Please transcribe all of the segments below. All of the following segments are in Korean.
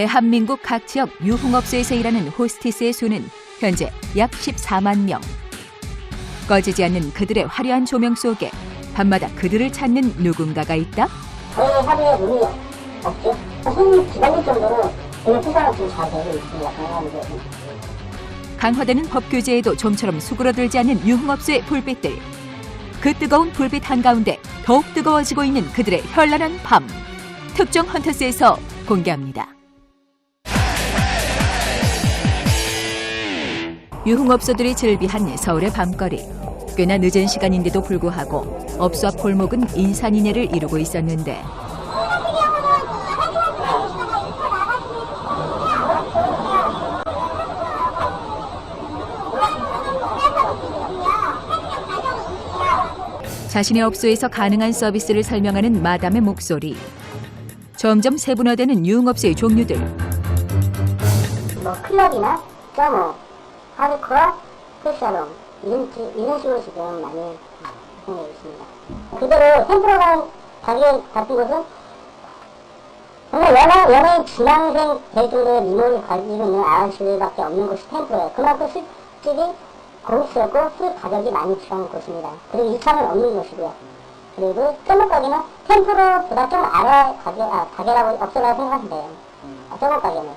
대한민국 각 지역 유흥업소에서 일하는 호스티스의 수는 현재 약 14만 명. 꺼지지 않는 그들의 화려한 조명 속에 밤마다 그들을 찾는 누군가가 있다. 저희 사회에 문이 없죠. 손님 기다릴 정도로 되게 투자가 지금 잘 되고 있습니다. 강화되는 법 규제에도 좀처럼 수그러들지 않는 유흥업소의 불빛들. 그 뜨거운 불빛 한가운데 더욱 뜨거워지고 있는 그들의 현란한 밤. 특정 헌터스에서 공개합니다. 유흥업소들이 즐비한 서울의 밤거리. 꽤나 늦은 시간인데도 불구하고 업소 앞 골목은 인산인해를 이루고 있었는데 자신의 업소에서 가능한 서비스를 설명하는 마담의 목소리. 점점 세분화되는 유흥업소의 종류들. 뭐 클럽이나 서 머, 하드코어, 패션홈 이런, 지- 이런 식으로 지금 많이 생기고 있습니다. 그대로 템프로가 가게 같은 곳은 정말 연하, 연예인 지망생 될 정도의 미모를 가지고 있는 아저씨들밖에 없는 곳이 템프로예요. 그만큼 술집이 고급스럽고 술 가격이 많이 들어간 곳입니다. 그리고 2차는 없는 곳이고요. 그리고 서머 가게는 템프로보다 좀 아래 가게, 아, 가게라고 업소라고 생각하면 돼요. 아, 서머 가게는.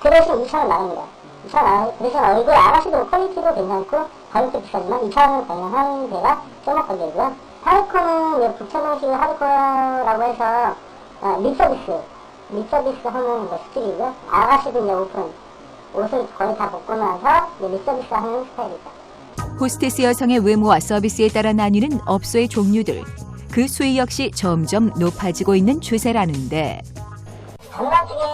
그 대신 2차는 나갑니다. 2차 나, 그래서 얼굴 아가씨도 퀄리티도 괜찮고 가격도 비싸지만 2차는 가능한 데가 서머 가게고요. 하드코어는 이제 북천동식 하드코어라고 해서 어, 립서비스, 립서비스 하는 뭐 스킬이고요. 아가씨도 이제 오픈, 옷을 거의 다 벗고 나서 립서비스 하는 스타일이죠. 호스테스 여성의 외모와 서비스에 따라 나뉘는 업소의 종류들. 그 수위 역시 점점 높아지고 있는 추세라는데 전반적인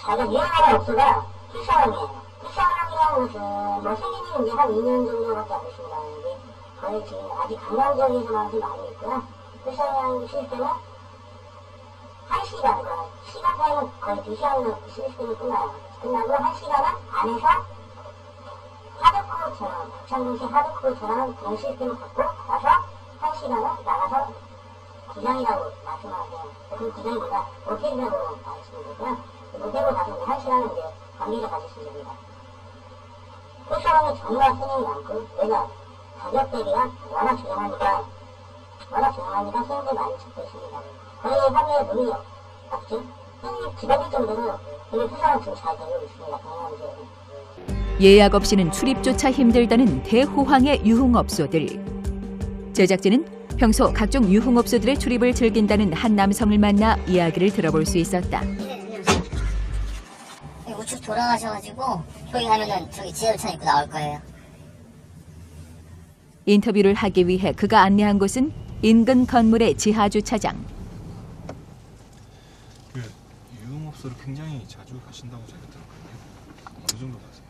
자기가 유행하는 업소가 피사람이에요. 피사람이라는 것은 뭐 생긴 지는 이제 한 2년 정도밖에 안 됐습니다. 이게 거의 지금 아직 관광 지역에서만 좀 많이 있고요. 피사람 시스템은 한 시간, 시간 타임은 거의 2시간 시스템이 끝나요. 끝나고 한 시간은 안에서 하드코어처럼, 부천도시 하드코어처럼 그런 시스템을 갖고 나서 한 시간은 나가서 기장이라고 말씀하세요. 그 기장보다 모텔이라고 말씀을 드리고요. 모텔로 가서 이제 한 시간은 이제 관리를 됩니다. 그 사람은 정말 손님이 많고, 내가 가격 대비가 워낙 저렴하니까, 워낙 저렴하니까 손님들 많이 찾고 있습니다. 거의 하루에. 손님이 기다릴 정도로 되게 그 사람 지금 잘 되고 있습니다. 예약 없이는 출입조차 힘들다는 대호황의 유흥업소들. 제작진은 평소 각종 유흥업소들의 출입을 즐긴다는 한 남성을 만나 이야기를 들어볼 수 있었다. 우측 돌아가셔가지고 저기 가면은 저기 지하철 입고 나올 거예요. 인터뷰를 하기 위해 그가 안내한 곳은 인근 건물의 지하 주차장. 그 유흥업소를 굉장히 자주 가신다고 제가 들었거든요. 어느 정도 가세요?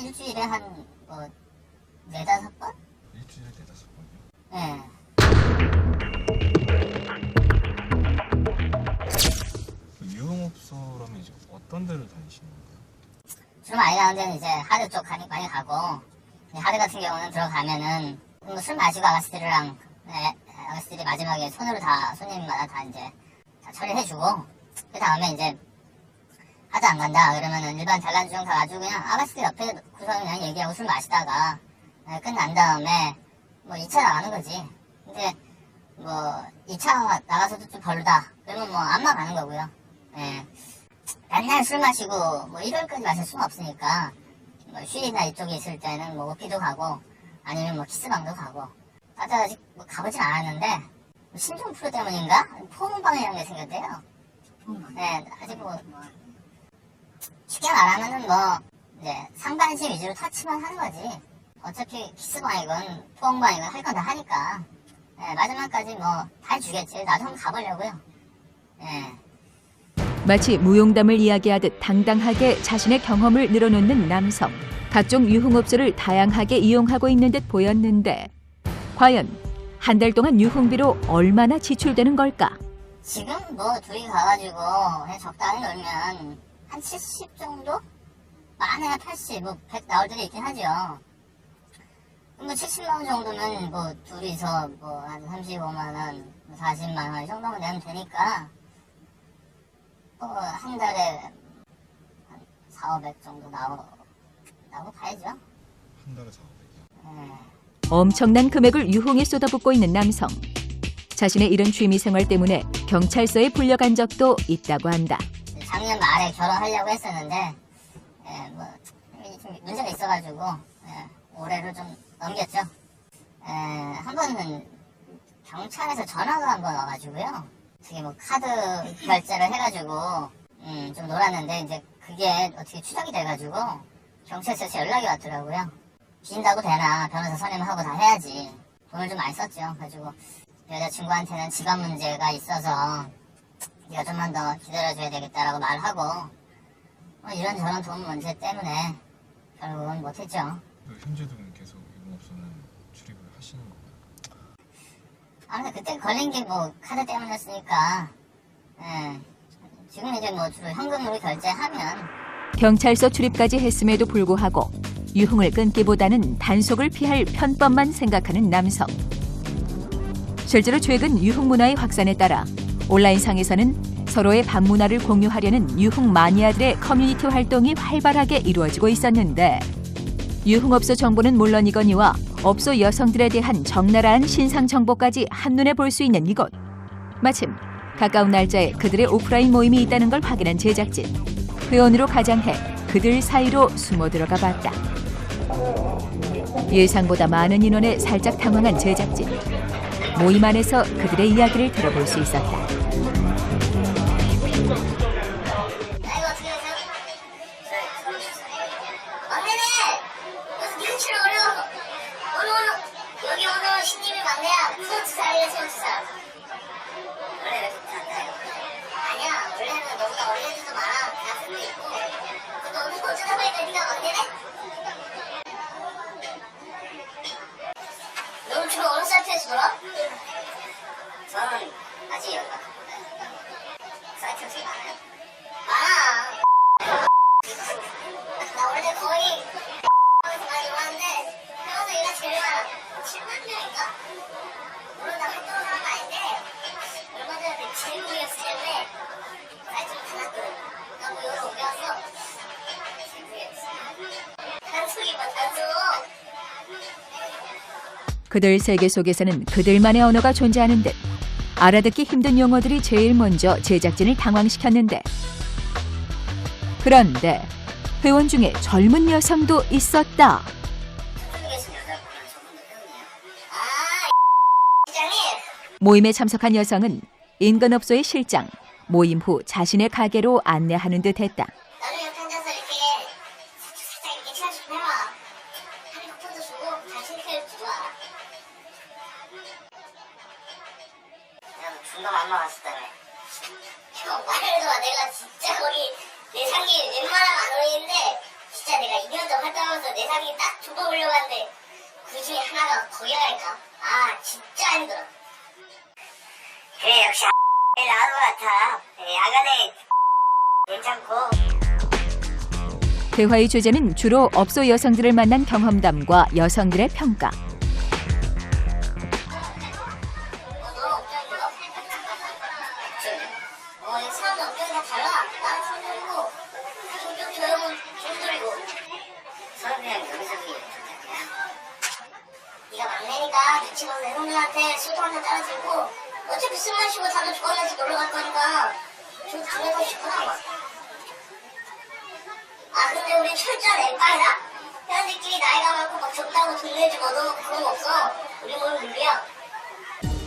일주일에 한뭐 네다섯 번? 일주일에 네다섯 번이요? 예. 그 유흥업소라면 이제 어떤 데를 다니시는 건가요? 술 많이 가는 데는 이제 하드 쪽 많이, 많이 가고 하드 같은 경우는 들어가면은 뭐 술 마시고 아가씨들이랑 네, 아가씨들이 마지막에 손으로 다 손님마다 다 이제 다 처리해주고 그 다음에 이제 하드 안 간다 그러면은 일반 잘난 중 가가지고 그냥 아가씨들 옆에 구석 그냥 얘기하고 술 마시다가 네, 끝난 다음에 뭐 2차 나가는 거지. 근데 뭐 2차 나가서도 좀 별로다. 그러면 뭐 안마 가는 거고요 예. 맨날 술 마시고 뭐 일요일까지 마실 수는 없으니까 뭐 휴일이나 이쪽에 있을 때는 뭐 오피도 가고 아니면 뭐 키스방도 가고 나도 아직 뭐 가보진 않았는데 뭐 신종 프로 때문인가 포문방이라는 게 생겼대요. 네 아직 뭐 쉽게 말하면은 뭐 이제 상반신 위주로 터치만 하는 거지 어차피 키스방이건 포옹방이건 할 건 다 하니까 네, 마지막까지 뭐 다 해주겠지 나도 한번 가보려고요. 예. 마치 무용담을 이야기하듯 당당하게 자신의 경험을 늘어놓는 남성. 각종 유흥업소를 다양하게 이용하고 있는 듯 보였는데 과연 한 달 동안 유흥비로 얼마나 지출되는 걸까? 지금 뭐 둘이 가가지고 적당히 놀면 한 70 정도? 많아야 80, 뭐 100 나올 때도 있긴 하죠. 뭐 70만 원 정도면 뭐 둘이서 뭐 한 35만 원, 40만 원이 정도면 내면 되니까 어, 한 달에 한 4, 500 정도 나오, 나고 봐야죠. 한 달에 400이요. 예. 엄청난 금액을 유흥에 쏟아붓고 있는 남성. 자신의 이런 취미 생활 때문에 경찰서에 불려간 적도 있다고 한다. 작년 말에 결혼하려고 했었는데 예, 뭐 좀 문제가 있어가지고 예, 올해로 좀 넘겼죠. 예, 한 번은 경찰에서 전화가 한 번 와가지고요. 어떻게 뭐 카드 결제를 해가지고 음, 좀 놀았는데 이제 그게 어떻게 추적이 돼가지고 경찰서에서 연락이 왔더라고요. 빈다고 되나 변호사 선임하고 다 해야지. 돈을 좀 많이 썼죠. 그래가지고 여자친구한테는 지갑 문제가 있어서 네가 좀만 더 기다려줘야 되겠다라고 말하고 뭐 이런저런 돈 문제 때문에 결국은 못했죠. 그 현재도 계속 유흥업소는 출입을 하시는 건가요? 아 근데 그때 걸린 게 뭐 카드 때문이었으니까 예. 지금 이제 뭐 주로 현금으로 결제하면 경찰서 출입까지 했음에도 불구하고 유흥을 끊기보다는 단속을 피할 편법만 생각하는 남성. 실제로 최근 유흥 문화의 확산에 따라 온라인상에서는 서로의 밤문화를 공유하려는 유흥 마니아들의 커뮤니티 활동이 활발하게 이루어지고 있었는데 유흥업소 정보는 물론이거니와 업소 여성들에 대한 적나라한 신상 정보까지 한눈에 볼 수 있는 이곳. 마침 가까운 날짜에 그들의 오프라인 모임이 있다는 걸 확인한 제작진. 회원으로 가장해 그들 사이로 숨어 들어가 봤다. 예상보다 많은 인원에 살짝 당황한 제작진. 모임 안에서 그들의 이야기를 들어볼 수 있었다. 놀아? 저는 아직 연락 사이트 어떻게 많아요? 많아 나 원래 거의 에서 많이 왔는데 회원도 얘가 제일 많아 7만 명인가? 물론 나 활동한 사람 아닌데 얼마 전에 그 제목이었을 때문에 사이트를 닫았거든 나뭐 여기로 옮겨왔어 제목이었어 단속이 뭐 단속 그들 세계 속에서는 그들만의 언어가 존재하는 듯 알아듣기 힘든 용어들이 제일 먼저 제작진을 당황시켰는데 그런데 회원 중에 젊은 여성도 있었다. 모임에 참석한 여성은 인근업소의 실장, 모임 후 자신의 가게로 안내하는 듯 했다. 활동하면서 내 상이 딱 두 번 올려봤는데 그 중에 하나가 거기라니까. 아, 진짜 힘들어. 그래, 역시 나은 것 같아. 야간에 괜찮고. 대화의 주제는 주로 업소 여성들을 만난 경험담과 여성들의 평가. 형들한테 술도 한잔 따라주고 어차피 술 마시고 다들 좋아하면서 놀러 갈 거니까 좀 당해보고 싶구나. 아 근데 우리 철저한 엠파이다? 회원들끼리 나이가 많고 막 적다고 돈 내주고 얻어먹고 그런 거 없어. 우리 모임 룰이야.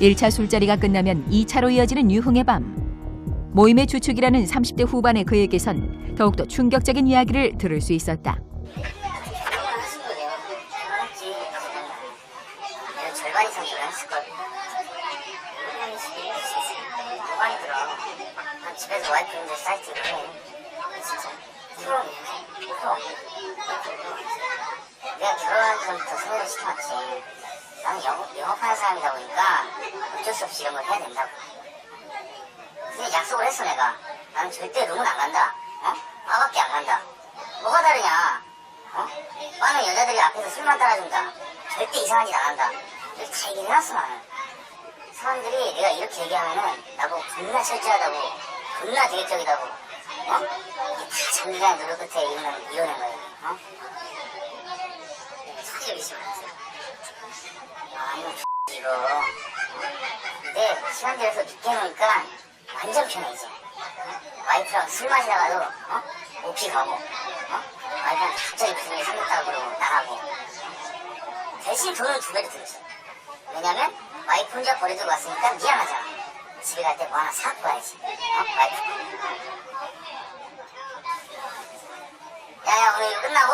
1차 술자리가 끝나면 2차로 이어지는 유흥의 밤. 모임의 주축이라는 30대 후반의 그에게선 더욱더 충격적인 이야기를 들을 수 있었다. 결혼을 하신 거 내가 알았지. 내가 절반 이상 결혼했을걸. 왜냐면 집에 많이 들어. 난 집에서 와이프 혼자 사이트를 해. 진짜. 부러워. 부러워. 내가 결혼한 전부터 소개를 시켜왔지. 나는 영업, 영업하는 사람이다 보니까 어쩔 수 없이 이런 걸 해야 된다고. 근데 약속을 했어 내가. 나는 절대 룸은 안 간다. 어? 바밖에 안 간다. 뭐가 다르냐? 어? 많은 여자들이 앞에서 술만 따라준다. 절대 이상한 짓 안 한다. 이렇게 다 얘기해놨어 나는. 사람들이 내가 이렇게 얘기하면은 나보고 겁나 철저하다고, 겁나 계획적이다고 어? 다 장기간 노력 끝에 이혼한, 이혼한 거예요. 어? 안 하세요. 아, 이거 이거. 근데 시간 들어서 늦게 오니까 완전 편해지. 어? 와이프랑 술 마시다가도, 어? 오피 가고, 어? 와이프랑 갑자기 일 생겼다고 그러고 나가고. 대신 돈을 두 배로 들였어. 왜냐면 와이프 혼자 버려두고 왔으니까 미안하잖아. 집에 갈 때 뭐 하나 사갖고 와야지. 어? 와이프. 야야 오늘 끝나고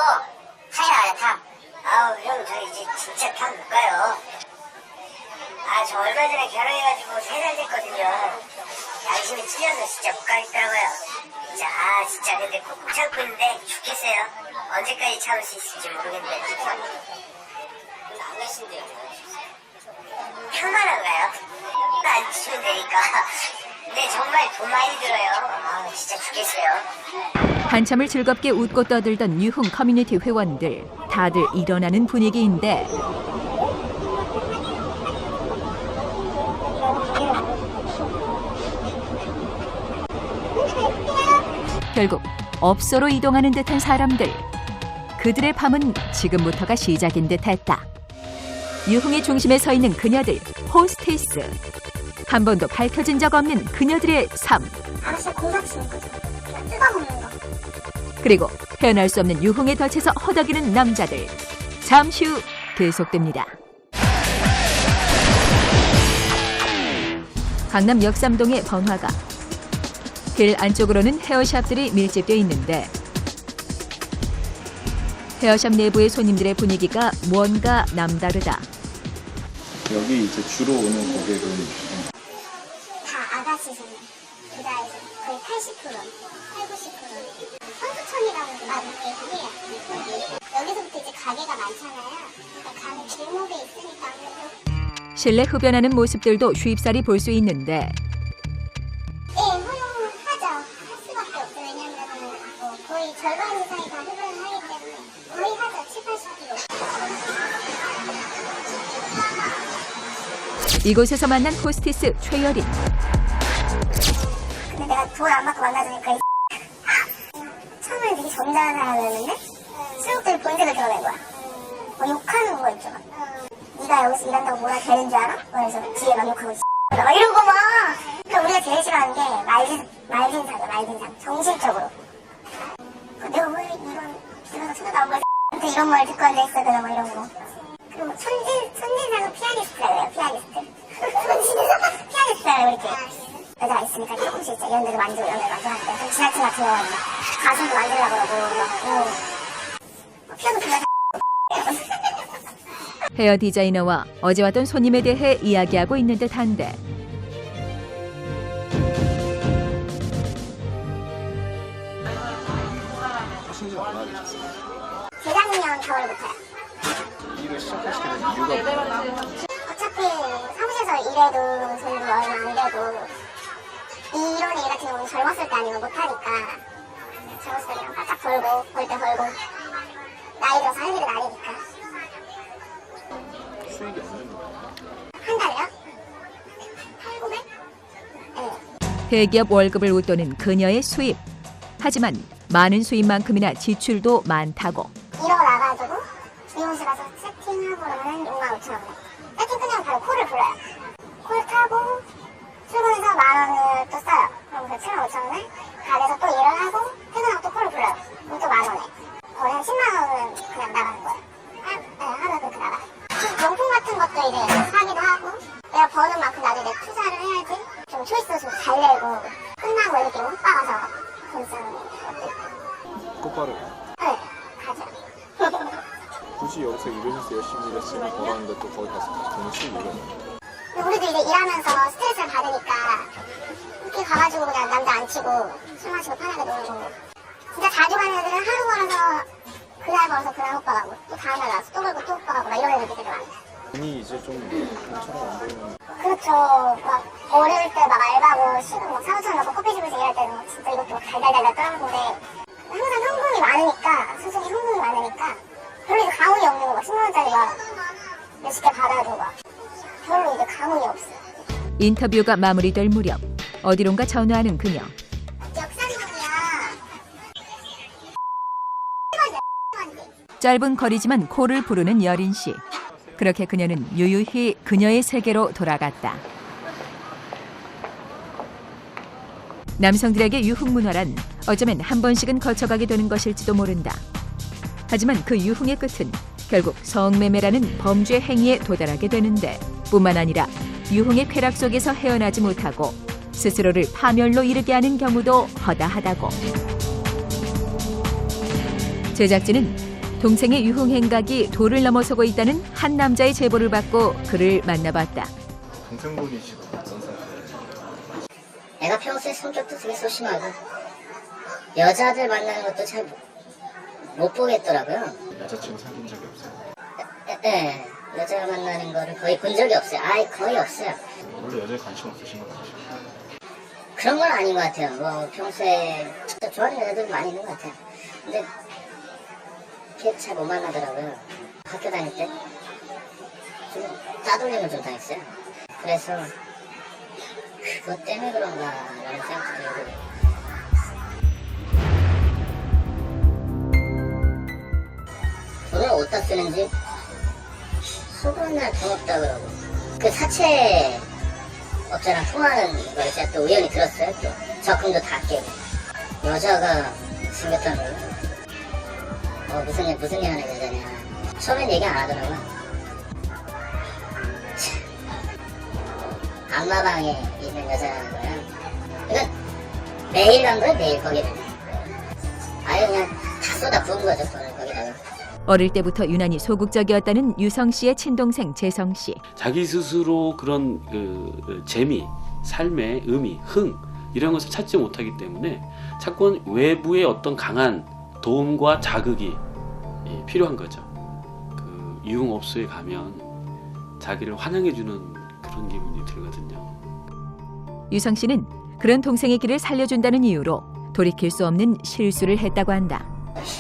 타이나 가자 타. 아우 형 저 이제 진짜 타못 가요. 아 저 얼마 전에 결혼해가지고 세 달 됐거든요. 양심이 찔려서 진짜 못 가겠더라고요. 진짜 아 진짜 근데 꼭 참고 있는데 죽겠어요. 언제까지 참을 수 있을지 모르겠는데. 근데 안 가신대요. 편안한가요? 안 치면 되니까. 근데 정말 돈 많이 들어요. 아 진짜 죽겠어요. 한참을 즐겁게 웃고 떠들던 유흥 커뮤니티 회원들 다들 일어나는 분위기인데 결국 업소로 이동하는 듯한 사람들 그들의 밤은 지금부터가 시작인 듯 했다 유흥의 중심에 서 있는 그녀들 호스테이스 한 번도 밝혀진 적 없는 그녀들의 삶 거죠. 그냥 뜯어먹는 거. 그리고 헤어날 수 없는 유흥에 덫에서 허덕이는 남자들. 잠시 후 계속됩니다. 강남 역삼동의 번화가. 길 안쪽으로는 헤어샵들이 밀집돼 있는데 헤어샵 내부의 손님들의 분위기가 뭔가 남다르다. 여기 이제 주로 오는 고객은 다 아가씨잖아요. 그다음에 거의 80%, 8, 90%. 선수촌이라고 말을 해요. 여기서부터 이제 가게가 많잖아요. 그러니까 가게 길목에 있으니까 실내 흡연하는 모습들도 쉽사리 볼 수 있는데 이곳에서 만난 호스티스 최여린. 내가 돈안 받고 만나주니까 이 처음에 되게 점잖은 사람이었는데 술국들이 본색을 드러낸 거야. 뭐 욕하는 거 있죠. 막. 네가 여기서 일한다고 뭐가 되는 줄 알아? 그래서 뒤에 막 욕하고 있어. 막 이런 거 막. 그러니까 우리가 제일 싫어하는 게 말진, 말진상이야, 말진상. 정신적으로. 내가 왜 이런 집에서 쳐다도 안? 근데 이런 말 듣고 앉아 있어, 그냥 막 이런 거. 그리고 뭐 천진, 천진상은 피아니스트라 그래요, 피아니스트. 천진상 피아니스트라 이렇게. 여자가 있으니까 조금씩 이런 데도 만지고 만지고 하는데 좀 지나친 같은 경우는 막 가슴도 만지려고 그러고 막 피아노 불러 헤어 디자이너와 어제 왔던 손님에 대해 이야기하고 있는 듯한데 때 벌고 나이 들어서 할 일은 아니니까 수익이 어느 정도 돼요? 한 달에요? 8, 900? 네. 대기업 월급을 웃도는 그녀의 수입. 하지만 많은 수입만큼이나 지출도 많다고. 일어나가지고 미용실 가서 세팅하고 그러면 6만 5천 원. 세팅 끝나면 바로 콜을 불러요. 콜 타고 출근해서 만 원을 또 써요. 그럼 그 7만 5천 원을 가게에서 또 일을 하고 또 콜을 불러요. 그럼 또 만 원에. 거의 한 10만 원은 그냥 나가는 거예요. 하, 네, 하루에 그렇게 나가요. 그 명품 같은 것도 이제 사기도 하고 내가 버는 만큼 나중에 내 투자를 해야지 좀 초이스도 좀 잘 내고 끝나고 이렇게 호빠 가서 돈 쓰는 것도 있고. 꽃바로 네, 가죠. 굳이 여기서 일하면서 열심히 일했으면 벌었는데 또 거기 가서 돈을 있나요? 근데 우리도 이제 일하면서 스트레스를 받으니까 이렇게 가가지고 그냥 남자 안 치고 술 마시고 편하게 놀고 진짜 자주 가는 애들은 하루 걸어서 그날 걸어서 그날 오빠 가고 또 다음날 나와서 또 걸고 또 오빠 가고 막 이런 애들이 되게 많아요 돈이 이제 좀 돈처럼 안 보이는 처음부터 막 어릴 때 막 알바고 시간 막 사무처럼 넣고 커피숍에서 일할 때는 뭐 진짜 이것도 달달달달 떨었는데 항상 현금이 많으니까 수준이 현금이 많으니까 별로 이제 감흥이 없는 거막 10만원짜리 막 몇십 개 받아도 막 별로 이제 감흥이 없어. 인터뷰가 마무리될 무렵 어디론가 전화하는 그녀. 짧은 거리지만 코를 부르는 여린 씨. 그렇게 그녀는 유유히 그녀의 세계로 돌아갔다. 남성들에게 유흥 문화란 어쩌면 한 번씩은 거쳐가게 되는 것일지도 모른다. 하지만 그 유흥의 끝은 결국 성매매라는 범죄 행위에 도달하게 되는데 뿐만 아니라 유흥의 쾌락 속에서 헤어나지 못하고 스스로를 파멸로 이르게 하는 경우도 허다하다고. 제작진은 동생의 유흥 행각이 도를 넘어서고 있다는 한 남자의 제보를 받고 그를 만나봤다. 동생분이 지금 어떤 상태예요? 애가 평소에 성격도 되게 소심하고 여자들 만나는 것도 잘 못 보겠더라고요. 여자친구 사귄 적이 없어요? 예, 예, 여자 만나는 거를 거의 본 적이 없어요. 아예 거의 없어요. 원래 여자에 관심 없으신 거 같으시죠? 그런 건 아닌 것 같아요. 뭐 평소에 좋아하는 여자들 많이 있는 것 같아요. 근데 걔잘못 만나더라고요. 학교 다닐 때 좀 따돌림을 좀 당했어요. 그래서 그것 때문에 그런가라는 생각도 들고 돈을 어디다 쓰는지 속은 날 돈 없다 그러고 그 사채 업자랑 통화하는 걸 제가 또 우연히 들었어요. 또 적금도 다 깨고 여자가 생겼다는 거예요. 어 무슨 일 무슨 일 하는 여자냐. 처음엔 얘기 안 하더라고요. 참, 안마방에 있는 여자라는 거야. 이건 매일 간 거야 매일 거기를. 아예 그냥 다 쏟아 부은 거죠 돈을 거기다가. 어릴 때부터 유난히 소극적이었다는 유성 씨의 친동생 재성 씨. 자기 스스로 그런 그 재미, 삶의 의미, 흥 이런 것을 찾지 못하기 때문에 자꾸 외부의 어떤 강한 도움과 자극이 예, 필요한 거죠. 그 유흥업소에 가면 자기를 환영해주는 그런 기분이 들거든요. 유성 씨는 그런 동생의 길을 살려준다는 이유로 돌이킬 수 없는 실수를 했다고 한다.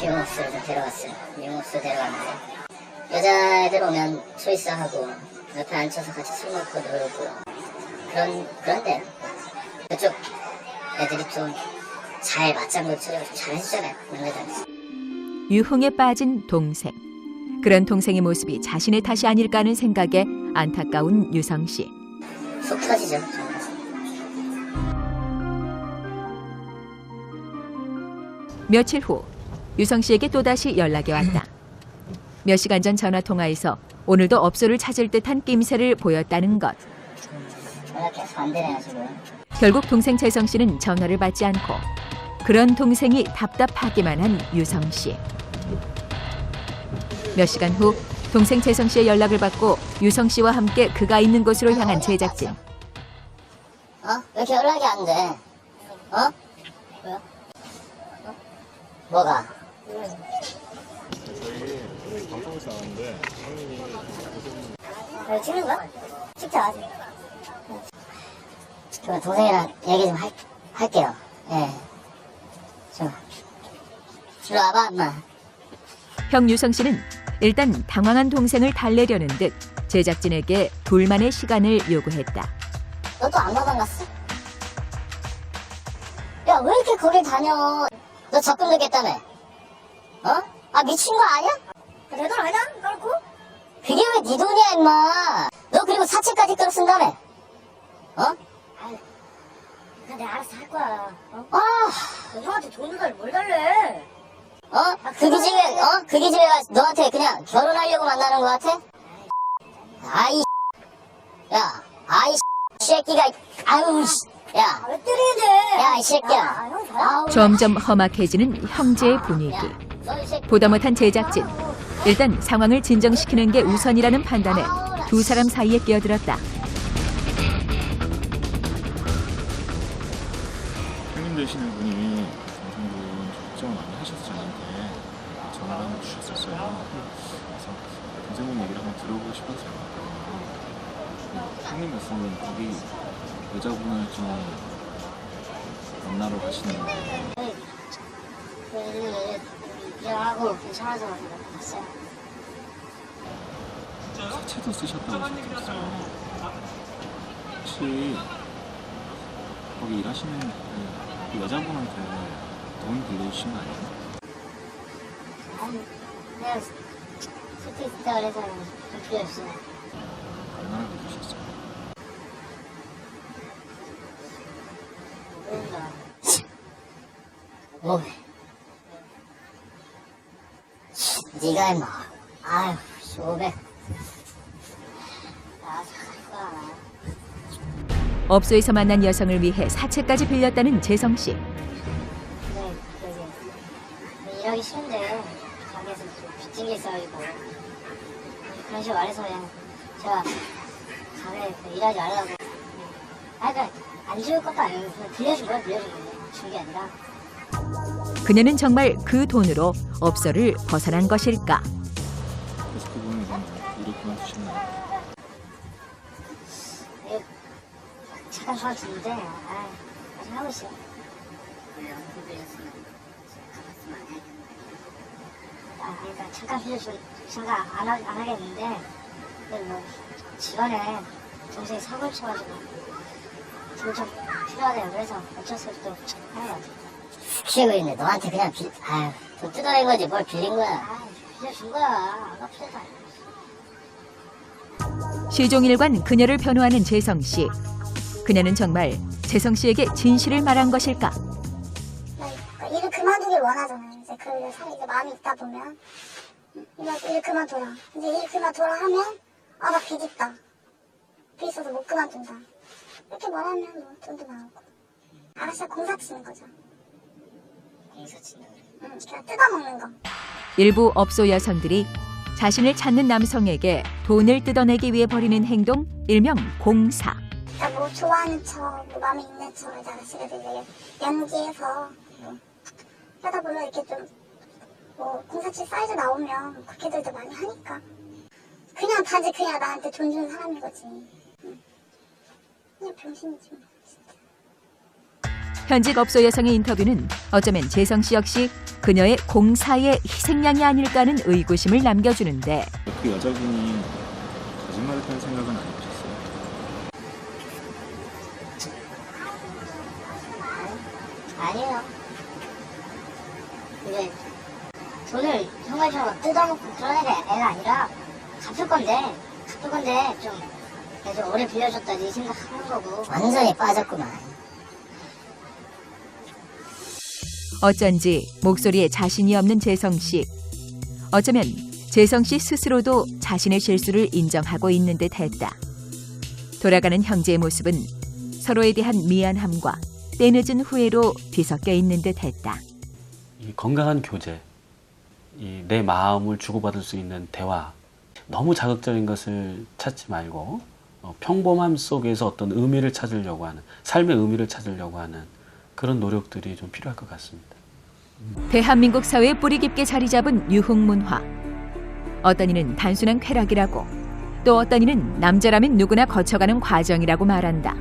유흥업소를 좀 데려갔어요. 유흥업소 데려갔는데 여자애들 오면 초이스하고 옆에 앉혀서 같이 술 먹고 놀고 그런 그런데 그쪽 애들이 좀 잘 맞장구 쳐주고 좀 잘해주잖아요. 남자들. 유흥에 빠진 동생. 그런 동생의 모습이 자신의 탓이 아닐까 하는 생각에 안타까운 유성 씨. 속 터지죠. 정말. 며칠 후 유성 씨에게 또다시 연락이 왔다. 몇 시간 전 전화 통화에서 오늘도 업소를 찾을 듯한 낌새를 보였다는 것. 계속 안 되네요 지금. 결국 동생 재성 씨는 전화를 받지 않고 그런 동생이 답답하기만 한 유성 씨. 몇 시간 후 동생 재성 씨의 연락을 받고 유성 씨와 함께 그가 있는 곳으로 향한 제작진. 어? 왜 이렇게 연락이 안 돼? 어? 뭐야? 어? 뭐가? 저희 방송에서 나왔는데 왜 찍는 거야? 찍자. 그 동생이랑 얘기 좀 할, 할게요. 예. 좀. 일로 와봐, 엄마. 형 유성 씨는 일단 당황한 동생을 달래려는 듯 제작진에게 둘만의 시간을 요구했다. 너도 안마방 갔어? 야, 왜 이렇게 거길 다녀? 너 적금 들겠다며? 어? 아, 미친 거 아니야? 내 돈 아니야? 그렇고? 그게 왜 네 돈이야, 임마? 너 그리고 사채까지 끌어쓴다며? 어? 내가 알아서 할 거야. 어? 아, 형한테 돈을 달뭘 달래? 어? 그 기집애, 어? 그 기집애가 너한테 그냥 결혼하려고 만나는 거 같아? 아이, 야, 아이, 새끼가, 아유, 씨. 야, 왜 때리는데? 야, 이 새끼야. 야, 형 잘. 아우, 점점 험악해지는 형제의 분위기. 너이 새끼. 보다 못한 제작진. 일단 상황을 진정시키는 게 우선이라는 판단에 두 사람 사이에 끼어들었다. 되시는 분이 동생분 걱정을 많이 하셔서 저한테 전화를 한번 주셨었어요. 그래서 동생분 얘기를 한번 들어보고 싶어서요. 형님 말씀은 거기 여자분을 좀 만나러 가시는 거예요. 하고 괜찮아서 갔어요. 사채도 쓰셨다고 들었어요. 혹시 거기 일하시는 그, 그 여자분한테 돈 빌려주신 거 아니에요? 그냥 스트 있다 그래서 좀 없어요. 얼마나? 모른다. 뭐? 네가 임마. 씨, 500. 업소에서 만난 여성을 위해 사채까지 빌렸다는 재성 씨. 네. 일하기 싫은데 가게에서 빚진 게 있어가지고 그런 식으로 말해서 그냥 제가 가게 그 일하지 말라고 아 그러니까 안줄 것도 아니고 그냥 빌려준 거야 빌려준 거야 준게 아니라 그녀는 정말 그 돈으로 업소를 벗어난 것일까? 아 아직 하고 있어요 왜요? 빌렸으면 갚았으면 안 해? 아 그러니까 잠깐 빌려주고 잠깐 안, 하, 안 하겠는데 근데 뭐 집안에 동생이 사고를 쳐가지고 돈좀 필요하대요 그래서 어쩔 수 없이 또 해요 키우고 있는데 너한테 그냥 빌, 아유, 돈 뜯어낸 거지 뭘 빌린 거야. 아 빌려준 거야 아까 필요도 아니고 시종일관 그녀를 변호하는 재성 씨. 그녀는 정말 재성 씨에게 진실을 말한 것일까? 일을 그만두길 원하잖아요. 이제 그 사람이 이제 마음이 있다 보면 음, 이제 일 그만둬라. 이제 일 그만둬라 하면 아 나 빚 있다. 빚 있어서 못 그만둔다. 이렇게 말하면 뭐 돈도 나오고. 아가씨가 공사 치는 거죠. 공사 친다 그래. 응, 그냥 뜯어먹는 거. 일부 업소 여성들이 자신을 찾는 남성에게 돈을 뜯어내기 위해 벌이는 행동 일명 공사. 뭐 좋아하는 척, 뭐 마음에 있는 척 이제 아가씨가 이제 연기해서 뭐 하다 보면 이렇게 좀 뭐 공사칠 사이즈 나오면 그렇게들도 많이 하니까 그냥 단지 그냥 나한테 돈 주는 사람인 거지. 응. 그냥 병신이지 뭐. 현직 업소 여성의 인터뷰는 어쩌면 재성 씨 역시 그녀의 공사의 희생양이 아닐까 하는 의구심을 남겨주는데 그 여자분이 거짓말했다는 생각은 안 해보셨어요? 아니에요. 이제 돈을 현관처럼 뜯어먹고 그런 애가, 애가 아니라 갚을 건데 갚을 건데 좀 계속 오래 빌려줬다니 생각하는 거고 완전히 빠졌구만. 어쩐지 목소리에 자신이 없는 재성 씨. 어쩌면 재성 씨 스스로도 자신의 실수를 인정하고 있는 듯 했다. 돌아가는 형제의 모습은 서로에 대한 미안함과 때늦은 후회로 뒤섞여 있는 듯 했다. 이 건강한 교제, 이 내 마음을 주고받을 수 있는 대화, 너무 자극적인 것을 찾지 말고 어, 평범함 속에서 어떤 의미를 찾으려고 하는 삶의 의미를 찾으려고 하는 그런 노력들이 좀 필요할 것 같습니다. 대한민국 사회에 뿌리 깊게 자리 잡은 유흥문화. 어떤 이는 단순한 쾌락이라고, 또 어떤 이는 남자라면 누구나 거쳐가는 과정이라고 말한다.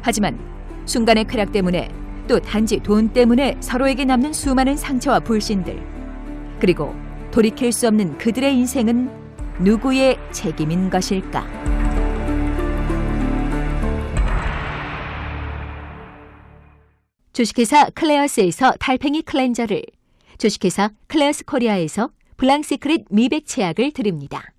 하지만 순간의 쾌락 때문에 또 단지 돈 때문에 서로에게 남는 수많은 상처와 불신들, 그리고 돌이킬 수 없는 그들의 인생은 누구의 책임인 것일까? 주식회사 클레어스에서 달팽이 클렌저를, 주식회사 클레어스 코리아에서 블랑시크릿 미백 치약을 드립니다.